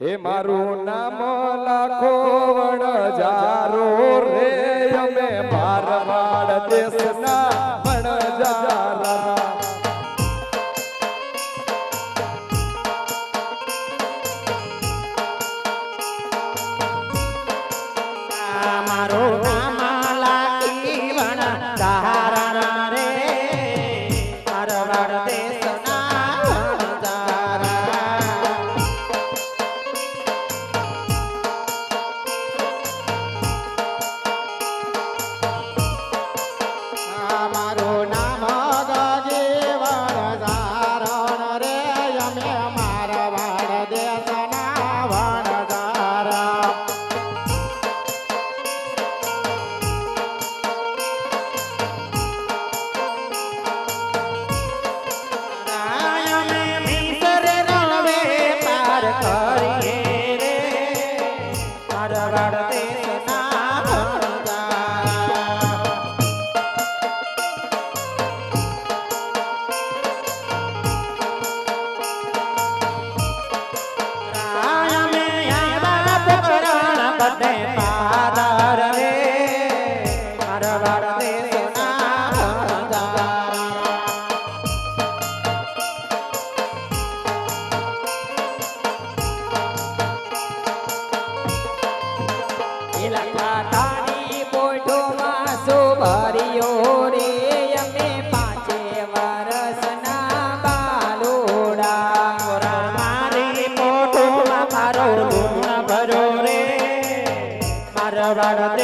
હે મારું નામ લાખો વણજારો રે અમે મારવાડ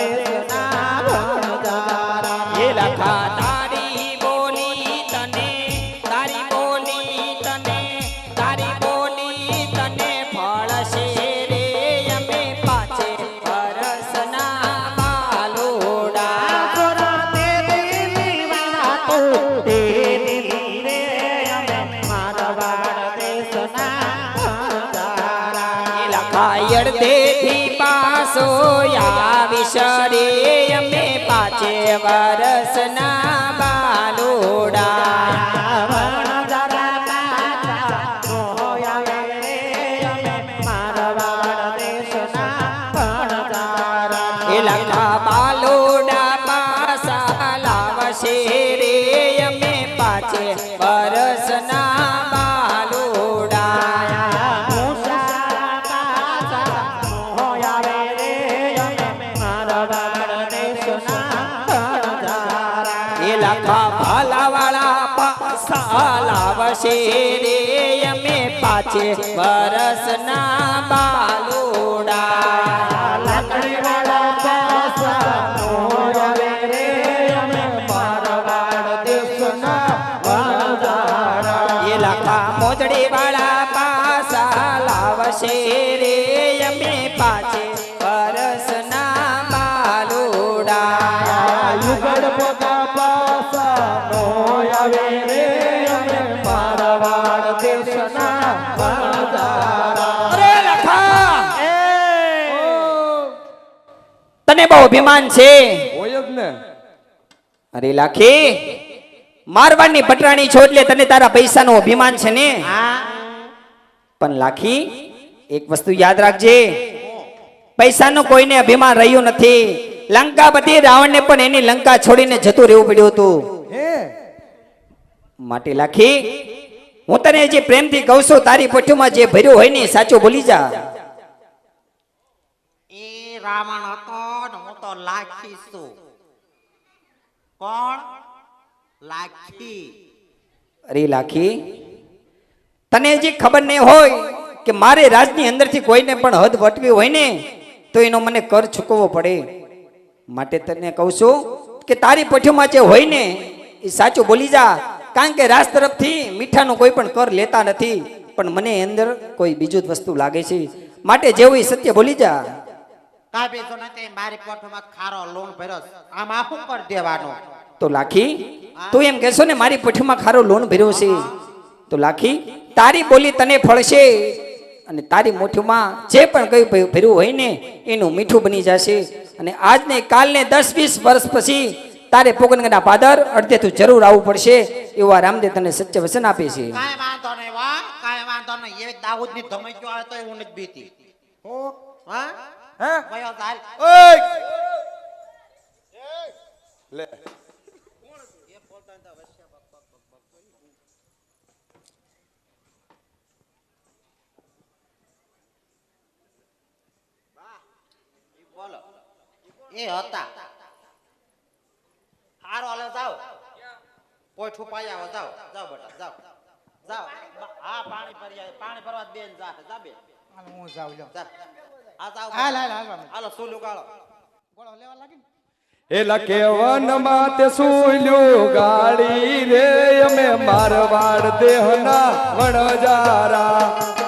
લાવશે રે અમે પાછે વરસના બાલોડા તને બહુ અભિમાન છે. હોય જ ને. અરે લાખી મારવાડની પટરાણી છો એટલે તને તારા પૈસાનો અભિમાન છે ને? પણ લાખી એક વસ્તુ યાદ રાખજે. પૈસાનો કોઈને અભિમાન રહ્યું નથી. લંકા બધી રાવણને પણ એની લંકા છોડીને જતું રહેવું પડ્યું હતું. માટે લાખી હું તને જે પ્રેમથી કહું છું તારી પઠ્યુમાં જે ભર્યું હોય ને સાચું ભૂલી જા. એ રાવણ હતો તને જે ખબર નહીં હોય કે મારે રાજની અંદરથી કોઈને પણ હદ વટવી હોય ને, તો એનો મને કર ચૂકવવો પડે. માટે તને કહું છું કે તારી પઠ્યોમાં જે હોય ને, એ સાચું બોલી જા. કારણ કે રાજ તરફથી મીઠાનો કોઈ પણ કર લેતા નથી, પણ મને અંદર કોઈ બીજું જ વસ્તુ લાગે છે. માટે જેવું સત્ય બોલી જા. મારી પોઠમાં ખારો લૂણ ભર્યો આમાં શું કરી દેવાનું? તો લાખી તું એમ કહેશો ને મારી પઠ્ઠીમાં ખારો લોન ભર્યો છે. તો લાખી તારી બોલી તને ફળશે. અને તારી મુઠ્ઠીમાં જે પણ કયું ભર્યું ભર્યું હોય ને એનું મીઠું બની જશે. અને આજને કાલને દસ વીસ વર્ષ પછી તારે પોગનગરના પાદર અડધે તું જરૂર આવવું પડશે. એવું આ રામદેવ તને સચ્ચે વચન આપે છે. કાંઈ વાંધો નહીં વાહ. કાંઈ વાંધો નહીં. એવી દાઉદની ધમકીઓ આવે તો હું નથી બીતી. હો? હા? હે? વયો ચાલ ઓય! લે. બોલો. એ હતા. હારો હાલો જાવ કોઈ છુપાઈ આવો જાઓ. જાઓ બેટા જાઓ. જાઓ. હા પાણી ભરી પાણી ભરવા બેન જા જા બેન. હું જાઉં લ્યો જા. આ જાઓ હાલ હાલ હાલ હાલો સોલું ગાળો. ગોળો લેવા લાગી એલા કેવન માતે સુલ્યું ગાડી રે અમે મારવાડ દેહના વણજારા.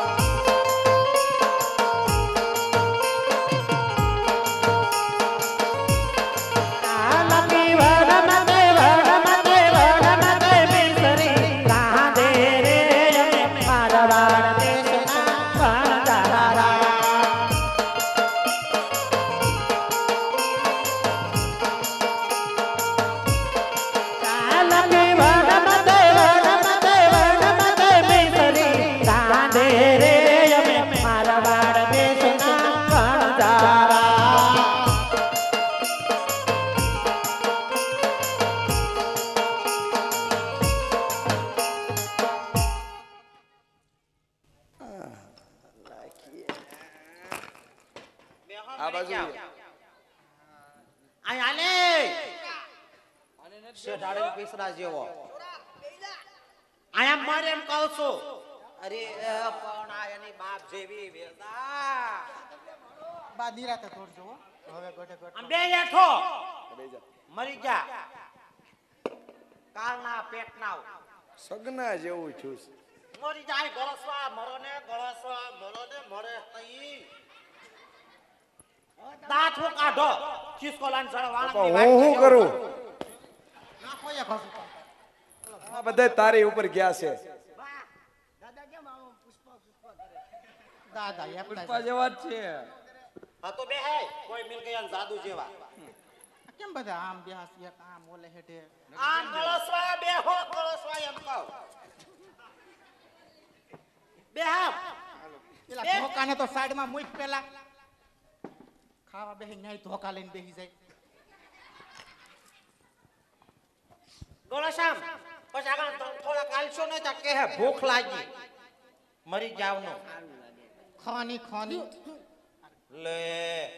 બા નિરાતે તોડજો હો. હવે ગોઠે ગોઠે આમ બે હેઠો મરી જા. કાળના પેટના સગના જેવું છું. મરી જાય ગળસવા મરો ને ગળસવા મરો ને મરે તઈ. દાંત હું કાઢો. ખિસકો લાઈન સળે વાળંદની પણ હું શું કરું? નાખો એક હસુ. આ બધા તારી ઉપર ગયા છે. દાદા એમ થાય પુષ્પા જેવા જ છે. હા તો બે હે કોઈ મિલ ગયા જાદુ જેવા. કેમ બધા આમ બેહાસ એક આમ ઓલે હેઠે? આમ કળસવા બે હો કળસવા એમ કહો. બે હા પેલા ધોકાને તો સાઈડમાં મૂક પેલા. ખાવા બેહી નહીં ધોકા લઈને બેહી જાય. ગોળાશામ પછી આગળ થોડા કાલશો ને તો કે ભૂખ લાગી. મરી જાવનો. ખાની ખાની. લે.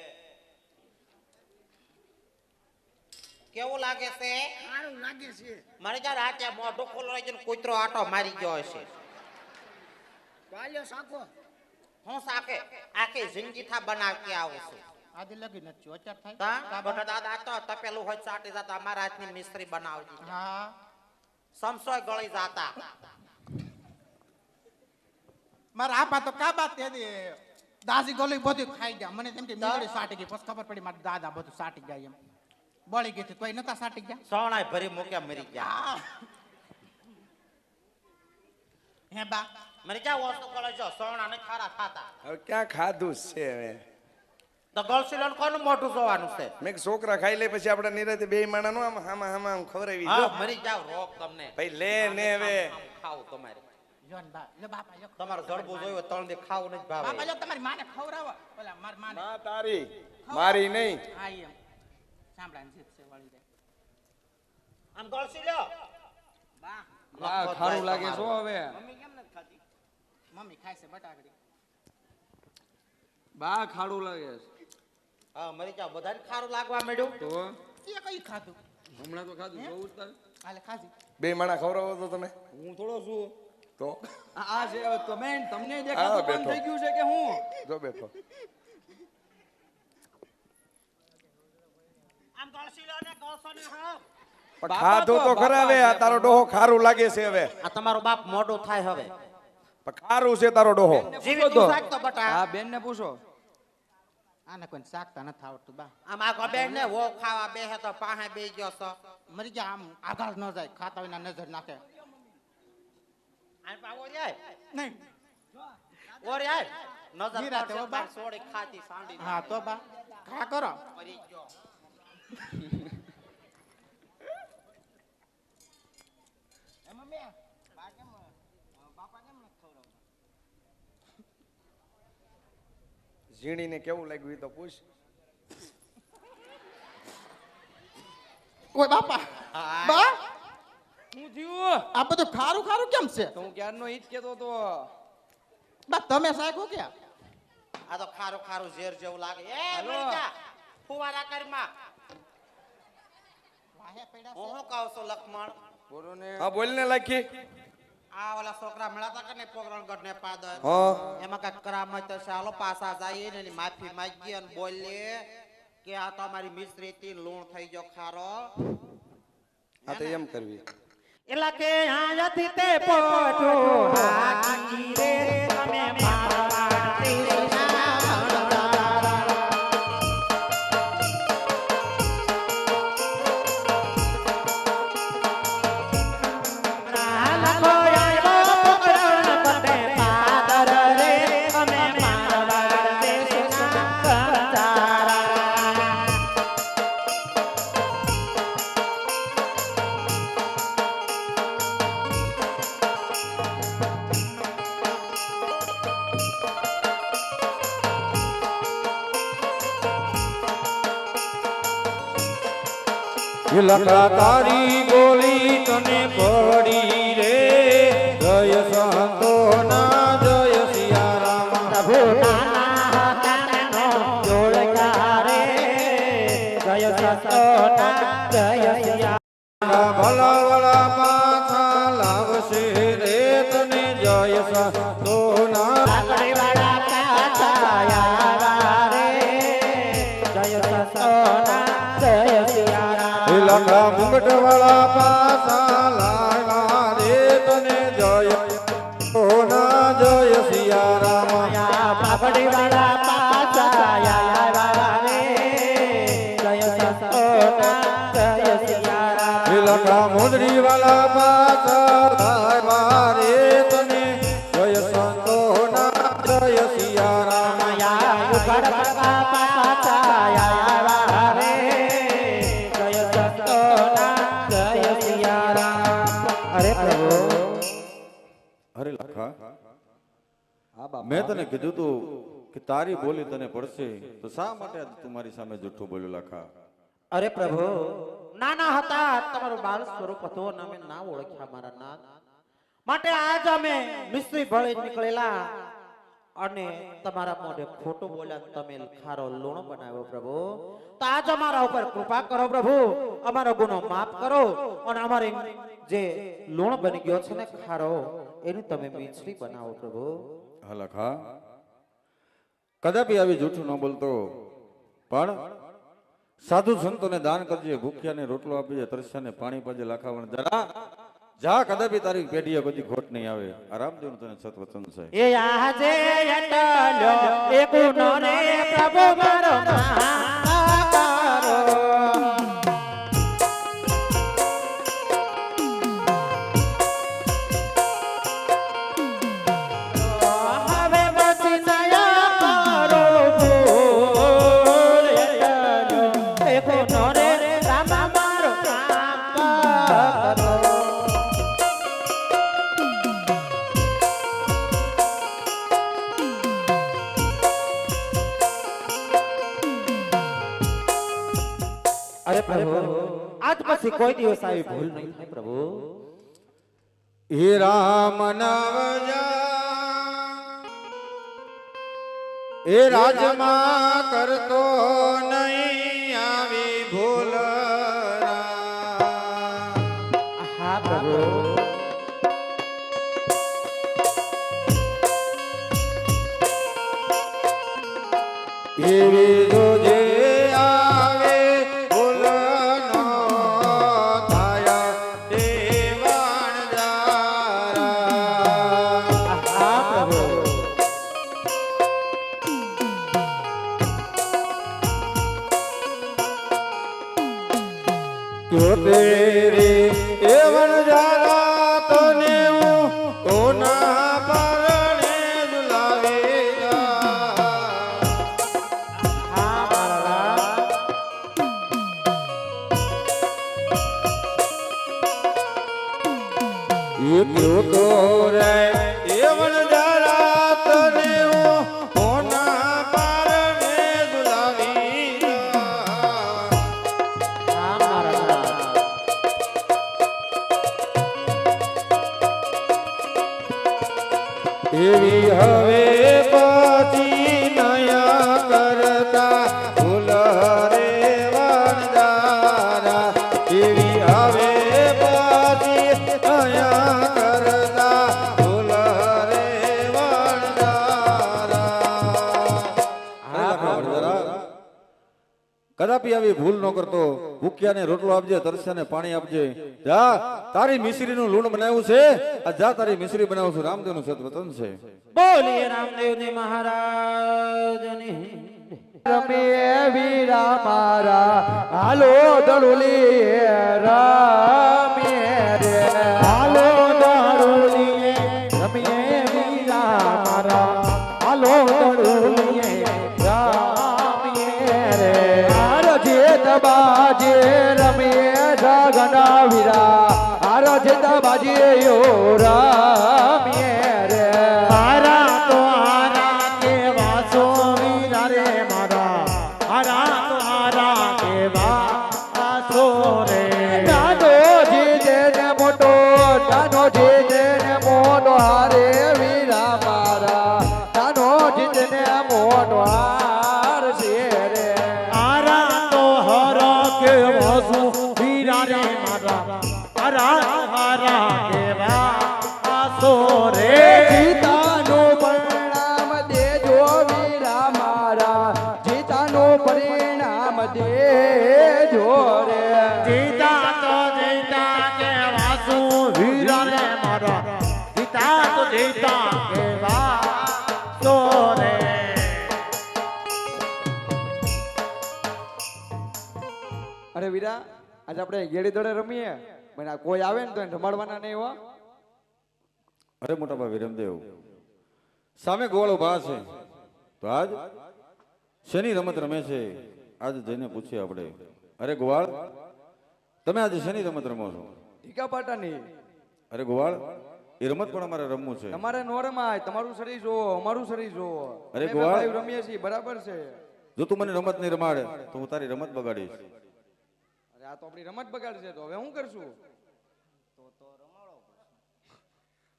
કેવું લાગે છે? સારું લાગે છે. મારે જા રાતે મોઢું ખોલો ને કૂતરો આટો મારી ગયો છે વાલ્યો સાકો હું સાકે આખી જિંદગી થા બનાવતી આવું છું. આદિ લગી નથી અત્યાર થાય. તા બટા દાદા તો તપેલું હોય ચાટી જતા અમારા હાથની મિસ્ત્રી બનાવતી. હા. સમસોય ગળી જાતા. મારા આપા તો કાબા તે દાસી ગોલી બધું ખાઈ ગયા. મને તેમ કે મીંગડી સાટી ગઈ. પછી ખબર પડી મારા દાદા બધું સાટી ગયા એમ. બળી ગઈ તોય નતા સાટી ગયા? સોણાય ભરી મૂક્યા મરી ગયા. હે. બા. મરી જા વસ્તુ ગળે જો? સોણા ને ખારા ખાતા. હવે ક્યાં ખાધું છે હવે? તો ગળસીલોન કોનું મોઢું જોવાનું છે? મેં છોકરા ખાઈ લે પછી આપણે નિરાતે બે માણા નું આમ હામાં હામાં આમ ખવરાવી હા મરી જાવ રોગ તમને. ભાઈ લે ને હવે. ખાવું તમારે. જોન બા લે બાપા લો તમારે જડબું જોયો ત્રણ દી ખાવું બાપા તમારી માને ખવરાવો ઓલા માર માને. ના તારી. મારી નહીં. હા એમ. સાંભળાને જીત છે વળી જાય. આમ ગળસી લ્યો. બા. ખારું લાગે છો હવે. મમ્મી કેમ નથી ખાતી મમ્મી ખાય છે બટાકડી. બા ખાડું લાગે છે. હા મરી જાવ બધાને ખારું લાગવા માંડ્યું? તો? એ કઈ ખાધું? હમણાં તો ખાધું. બહુ જ તારે હાલે ખાધી. બે માણા ખવડાવો તો તમે. હું થોડો છું. તો આ છે કમેન્ટ તમને દેખાતું બંધ થઈ ગયું છે કે હું? જો બેઠો. આમ ગળસી લ્યો ને ગળસો ને હા પણ ખાધું તો ખરા હવે આ તારો ડોહો ખારું લાગે છે હવે. આ તમારો બાપ મોઢું થાય હવે. ખારું છે તારો ડોહો. જીવી તો બટા. હા બેન ને પૂછો. આને કોઈ શાકતા નથી આવડતું બા. આમ આ બેન ને વો ખાવા બેહે તો પાહે બે ગયો છો. મરી જા આમ આગળ ન જાય ખાતા હોય નજર નાખે. આમ પા ઓરિયાય નહીં ઓરિયાય નજર નિરાતે પડશે બા. સોડી ખાતી સાંડી હા તો બા ખા કરો મરી ગયો ઝીણીને કેવું લાગ્યું ઈ તો પૂછ. કોઈ બાપા બા આ બધું ખારું ખારું કેમ છે? તો હું ક્યારનો ઈ જ કહેતો તો બા તમે સાખો કે આ તો ખારું ખારું ઝેર જેવું લાગે. એ હાલો. ફુવારા કરમાં વાહે પડ્યા હું શું કહું છું લક્ષ્મણ બોલો ને. હા બોલ ને લાખી. આ ઓલા છોકરા મળ્યા કે ને પોગરણ ગઢ ને પાદર? હા. એમાં કંઈક કરામત તો ચાલો પાછા જઈએ ને માફી માંગીએ અને બોલીએ કે આ તો અમારી મિસ્ત્રી થી લૂણ થઈ ગયો ખારો. હા તો એમ કરવી. એલા કે આયાથી તે પોટો હાકી રે તમે મારવાડી લખા તારી બોલી તને પડી લખા મુંગટ વાળા પાછા લાવ્યા રે તને જય. મેં તને કીધું તું કે તારી બોલી તને પડશે, તો શા માટે તું સામે જૂઠું બોલ્યો લખા? અરે પ્રભુ, નાના હતા તમારું બાળ સ્વરૂપ હતો અને અમે ના ઓળખ્યા મારા નાથ. માટે આજ અમે મિસ્ત્રી ભળી નીકળેલા અને તમારા મોઢે ખોટું બોલ્યા તમે ખારો લૂણો બનાવ્યો પ્રભુ. તો આજ અમારા ઉપર કૃપા કરો પ્રભુ, અમારો ગુનો માફ કરો અને અમારી જે લૂણ બની ગયો છે ને ખારો, એની તમે મીઠડી બનાવો પ્રભુ. હા કદાપી આવી જૂઠું ન બોલતો. પણ સાધુ સંતોને દાન કરજે, ભૂખ્યાને રોટલો આપીજે, તરસ્યાને પાણી પાજે લાખાવણ જરા. જા, કદાપી તારી પેઢીએ બધી ખોટ નહીં આવે. આરામદેવ રામદેવ તને સતવચન છે. એ આજે પ્રભુ મારો કોઈ દિવસ આવી ભૂલ નહીં થાય પ્રભુ. હે રામ નવજા. એ રાજમાં કરતો નહીં આવી ભૂલ. હા પ્રભુ. એવી હવે કદાપી આવી ભૂલ ન કરતો. ભૂખ્યાને રોટલો આપજે તરસ્યાને પાણી આપજે. જા તારી મિશ્રીનું લૂણ બનાવ્યું છે? આ જા તારી મિશ્રી બનાવું છું રામદેવનું સતવતન છે. બોલીએ રામદેવજી મહારાજની. રમીએ વીરા મારા. હાલો દળુલી રમીએ રે. બાજે રમીએ જગના વીરા હાર જીત બાજે યો રમીએ રે. મારા જીતા તો જીતા કેવા સો રે અરે વીરા આજે આપણે ગેડી દડે રમીએ પણ આ કોઈ આવે ને તો એને રમાડવાના નહીં હો. અરે મોટા ભાઈ વિરમદેવ સામે ગોવાળો ભા છે. તો આજ શેની રમત રમે છે? આજ જઈને પૂછીએ આપણે. અરે ગોવાળ તમે આજે શેની રમત રમો છો? ટીકા પાટાની. અરે ગોવાળ એ રમત પણ અમારે રમવું છે? તમારે નો રમાય તમારું શરીર જોવો અમારું શરીર જોવો અરે ગોવાળ. રમીએ છીએ બરાબર છે. જો તું મને રમત નહીં રમાડે તો હું તારી રમત બગાડીશ. અરે આ તો આપણી રમત બગાડશે તો હવે હું કરશું? તો તો રમાડો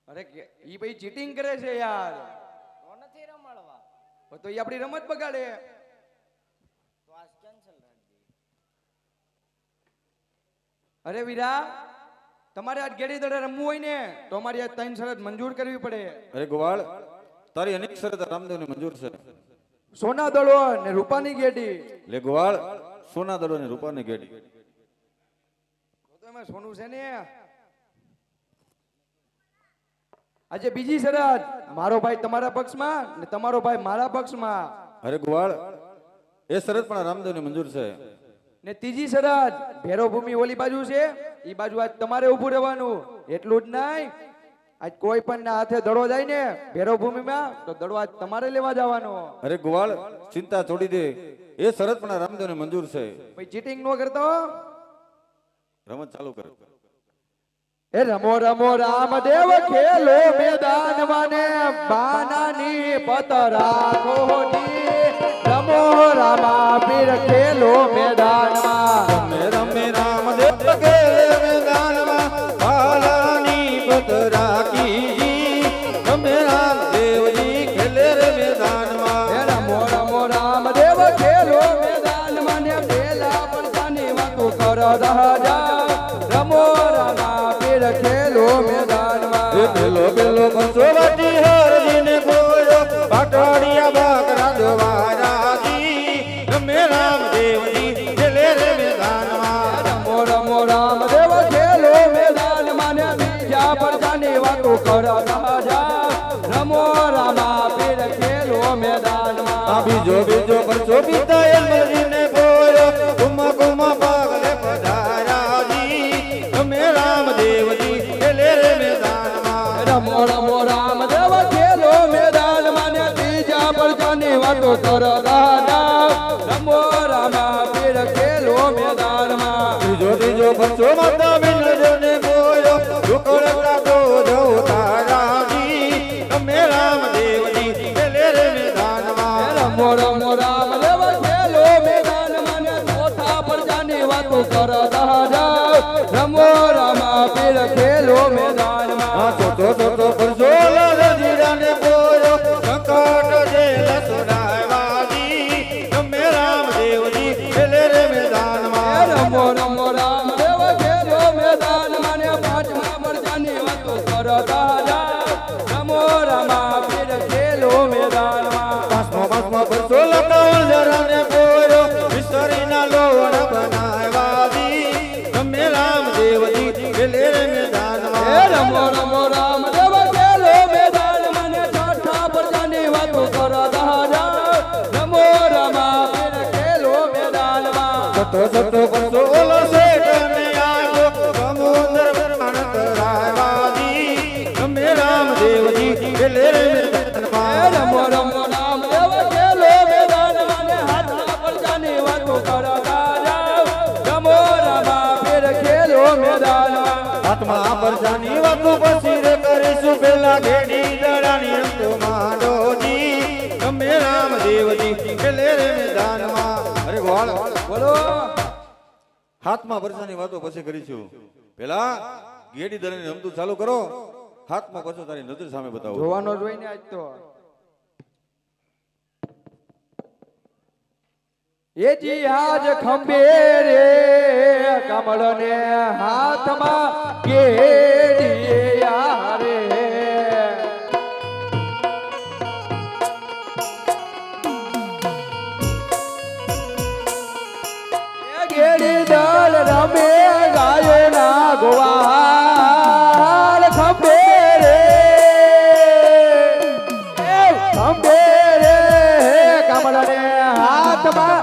અરે કે- ઈ ભાઈ ચીટિંગ કરે છે યાર. તો નથી રમાડવા. તો ઈ આપણી રમત બગાડે. તો આજ કેન્સલ રાખી અરે વીરા તમારે આજ ગેડી દડે રમવું હોય ને તો અમારી આ ત્રણ શરત મંજૂર કરવી પડે. અરે ગોવાળ તારી અનેક શરત રામદેવને મંજૂર છે. સોના દડો ને રૂપાની ગેડી. લે ગોવાળ સોના દડો ને રૂપાની ગેડી. સોનું છે ને? આજે બીજી શરત મારો ભાઈ તમારા પક્ષમાં ને તમારો ભાઈ મારા પક્ષમાં. અરે ગોવાળ એ શરત પણ રામદેવને મંજૂર છે. ને ત્રીજી શરત ભેરો ભૂમિ ઓલી બાજુ છે. ઈ બાજુ આજ તમારે ઊભું રહેવાનું. એટલું જ નહીં. આજ કોઈ પણ ના હાથે દડો જાય ને ભેરો ભૂમિમાં તો દડો આજ તમારે લેવા જવાનો. અરે ગોવાળ ચિંતા છોડી દે. એ શરત પણ રામદેવને મંજૂર છે. ભાઈ ચીટિંગ નો કરતો? રમત ચાલુ કર. એ રમો રમો રામદેવ ખેલો મેદાન માને બાનાની પત પતરા જી. રમો રામા પીર ખેલો મેદાનમાં. રમે રમે રામદેવ રમો રામા પીર પરજાની વાતો પછી રે કરીશું પેલા ઘેડી દડાની અંત માંડોજી તમે રામદેવજી, પેલે રે મેદાનમાં. અરે વાળ, બોલો. હાથમાં પરજાની વાતો પછી કરીશું. પેલા ગેડી દડાની રમતું ચાલુ કરો. હાથમાં પછી તારી નજર સામે બતાવો જોવાનો જોઈને આજ તો. એ જી આજ ખંભે રે કમળ ને હાથમાં કેડિયા યારે. ગેડી દલ રમે ગાયો ના ગોવાલ ખંભે રે ખંભે રે કમળ ને હાથમાં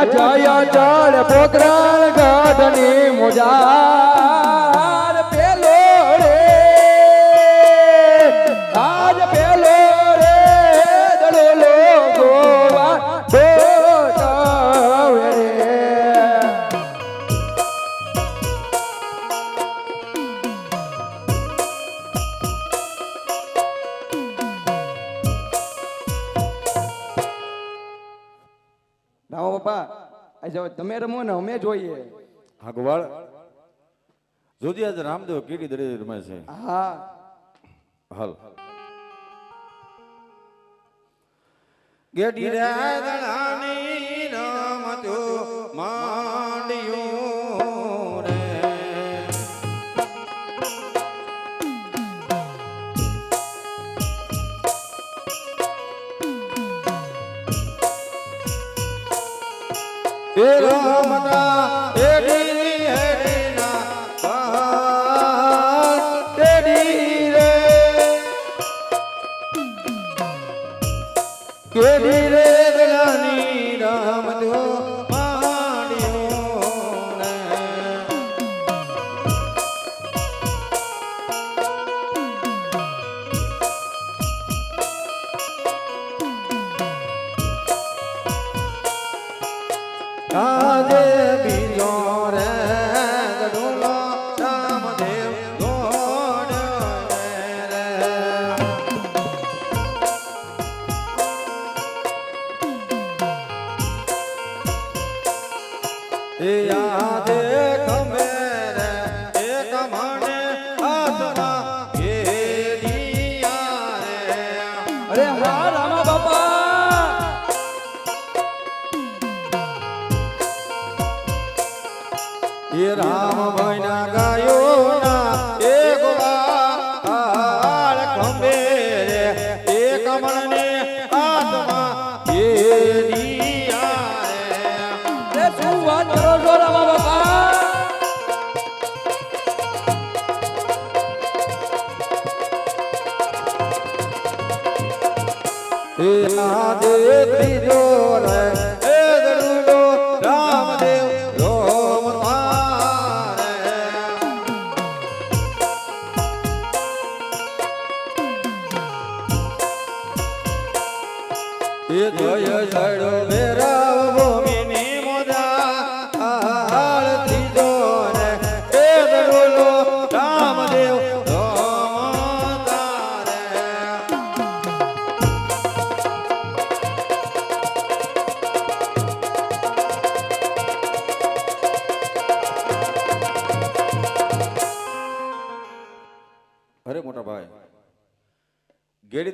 એ જય ચડ પોકરણ ગાઢની મુજાર હવે તમે રમો ને અમે જોઈએ. હા ગોવાળ જોજી આજે રામદેવ કેડી દડે રમે છે. હા. હાલ. ગેડી રે દળાની રમતો માંડ્યું એ રમતા એડી હેડીના પહાડ તેડી રે. કેડી રે દલાની રામ એ રામ ભાઈના ગાયો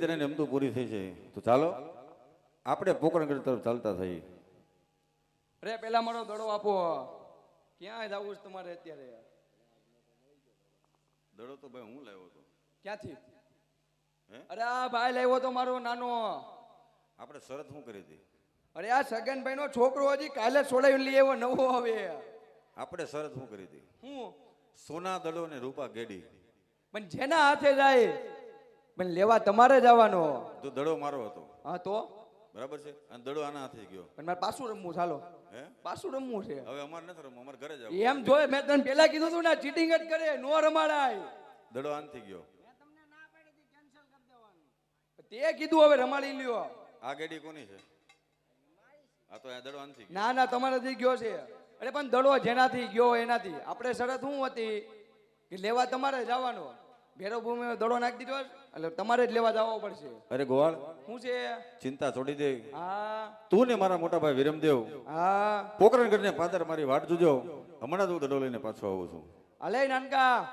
તને રમતું પૂરી થઈ છે તો ચાલો આપણે પોકરણગઢ તરફ ચાલતા થઈ અરે પેલા મારો દડો આપો. ક્યાં જવું છે તમારે અત્યારે. દડો તો ભાઈ હું લાવ્યો હતો? ક્યાંથી? અરે આ ભાઈ લાવ્યો તો મારો નાનો. આપણે શરત શું કરી હતી? અરે આ સગનભાઈ નો છોકરો હજી કાલે છોડાવી લઈ આવ્યો નવો હવે. આપણે શરત શું કરી હતી? હું? સોના દડો ને રૂપા ગેડી. પણ જેના હાથે જાય પણ લેવા તમારે જવાનો. તો દડો મારો હતો. હા તો? બરાબર છે? અને દડો આના થઈ ગયો. પણ મારે પાછું રમવું ચાલો. હે? પાછું રમવું છે. હવે અમારે નથી રમવું અમારે ઘરે જવું એમ જોયે મેં તને પેલા કીધું તું ને ચીટિંગ જ કરે નો રમાડાય. દડો આનથી ગયો. તે કીધું હવે રમાડી લ્યો. આ ગેડી કોની છે? આ તો આ દડો આનથી ગયો. ના ના તમારાથી ગયો છે. અરે પણ દડો જેનાથી ગયો એનાથી. આપણે શરત શું હતી? કે લેવા તમારે જવાનો. ભેરો ભૂમિ દડો નાખી દીધો એટલે તમારે જ લેવા જવા પડશે. અરે ગોવાળ શું છે? ચિંતા છોડી દે. હા. તું ને મારા મોટા ભાઈ વિરમદેવ હા. પોકરણ કરીને પાદર મારી વાટ જોજો. હમણાં જ હું દડો લઈને પાછો આવું છું. અલે નાનકા.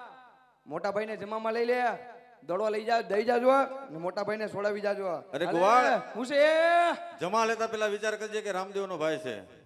મોટા ભાઈને જમામાં લઈ લે. દડો લઈ જા દઈ જાજો ને મોટા ભાઈને છોડાવી જાજો અરે ગોવાળ. શું છે? જમા લેતા પેલા વિચાર કરજે કે રામદેવ નો ભાઈ છે.